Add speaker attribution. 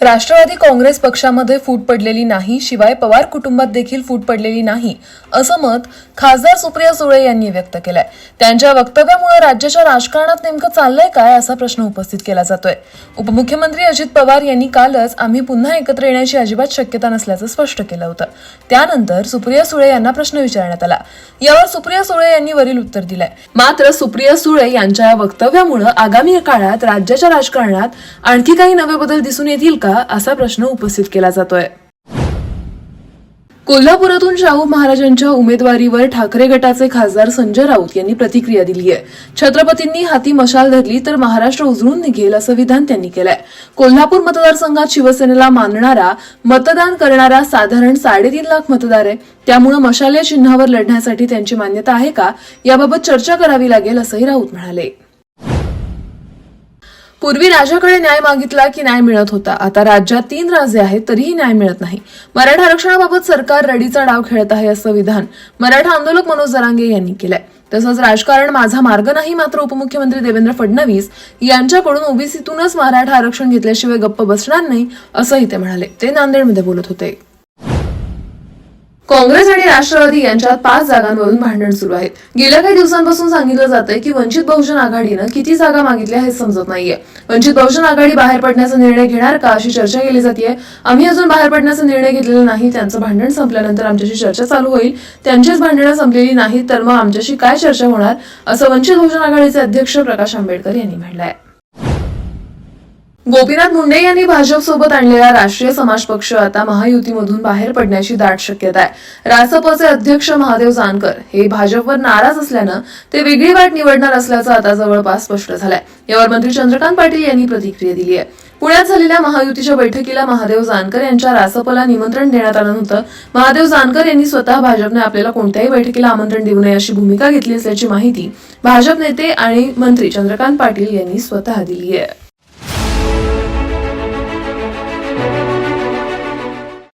Speaker 1: राष्ट्रवादी काँग्रेस पक्षामध्ये फूट पडलेली नाही शिवाय पवार कुटुंबात देखील फूट पडलेली नाही असं मत खासदार सुप्रिया सुळे यांनी व्यक्त केलंय. त्यांच्या वक्तव्यामुळे राज्याच्या राजकारणात नेमकं चाललंय काय असा प्रश्न उपस्थित केला जातोय. उपमुख्यमंत्री अजित पवार यांनी कालच आम्ही पुन्हा एकत्र येण्याची अजिबात शक्यता नसल्याचं स्पष्ट केलं होतं. त्यानंतर सुप्रिया सुळे यांना प्रश्न विचारण्यात आला. यावर सुप्रिया सुळे यांनी वरील उत्तर दिलंय. मात्र सुप्रिया सुळे यांच्या या वक्तव्यामुळे आगामी काळात राज्याच्या राजकारणात आणखी काही नवे बदल दिसून येतील का? असा प्रश्न उपस्थित केला जातोय. कोल्हापुरातून शाहू महाराजांच्या उमेदवारीवर ठाकरे गटाचे खासदार संजय राऊत यांनी प्रतिक्रिया दिली आहे. छत्रपतींनी हाती मशाल धरली तर महाराष्ट्र उजळून निघेल असं विधान त्यांनी केलंय. कोल्हापूर मतदारसंघात शिवसेनेला मानणारा मतदान करणारा साधारण साडेतीन लाख मतदार आहे. त्यामुळे मशाल या चिन्हावर लढण्यासाठी त्यांची मान्यता आहे का? याबाबत चर्चा करावी लागेल असंही राऊत म्हणाले. पूर्वी राजाकडे न्याय मागितला की न्याय मिळत होता. आता राज्यात तीन राजे आहेत तरीही न्याय मिळत नाही. मराठा आरक्षणाबाबत सरकार रडीचा डाव खेळत आहे असं विधान मराठा आंदोलक मनोज जरांगे यांनी केलंय. तसंच राजकारण माझा मार्ग नाही मात्र उपमुख्यमंत्री देवेंद्र फडणवीस यांच्याकडून ओबीसीतूनच मराठा आरक्षण घेतल्याशिवाय गप्प बसणार नाही असंही ते म्हणाले. ते नांदेडमध्ये बोलत होते. काँग्रेस आणि राष्ट्रवादी यांच्यात पाच जागांवरून भांडण सुरू आहे गेल्या काही दिवसांपासून सांगितलं जातंय की वंचित बहुजन आघाडीनं किती जागा मागितल्या हे समजत नाहीये. वंचित बहुजन आघाडी बाहेर पडण्याचा निर्णय घेणार का अशी चर्चा केली जाते आम्ही अजून बाहेर पडण्याचा निर्णय घेतलेला नाही त्यांचं भांडण संपल्यानंतर आमच्याशी चर्चा चालू होईल. त्यांचीच भांडणं संपलेली नाहीत तर मग आमच्याशी काय चर्चा होणार? असं वंचित बहुजन आघाडीचे अध्यक्ष प्रकाश आंबेडकर यांनी म्हटलंय. गोपीनाथ मुंडे यांनी भाजपसोबत आणलेला राष्ट्रीय समाज पक्ष आता महायुतीमधून बाहेर पडण्याची दाट शक्यता आहे. रासपचे अध्यक्ष महादेव जानकर हे भाजपवर नाराज असल्यानं ते वेगळी वाट निवडणार असल्याचं आता जवळपास स्पष्ट झालंय. यावर मंत्री चंद्रकांत पाटील यांनी प्रतिक्रिया दिली आहे. पुण्यात झालेल्या महायुतीच्या बैठकीला महादेव जानकर यांच्या रासपला निमंत्रण देण्यात आलं नव्हतं. महादेव जानकर यांनी स्वतः भाजपने आपल्याला कोणत्याही बैठकीला आमंत्रण देऊ नये अशी भूमिका घेतली असल्याची माहिती भाजप नेते आणि मंत्री चंद्रकांत पाटील यांनी स्वतः दिली आहे.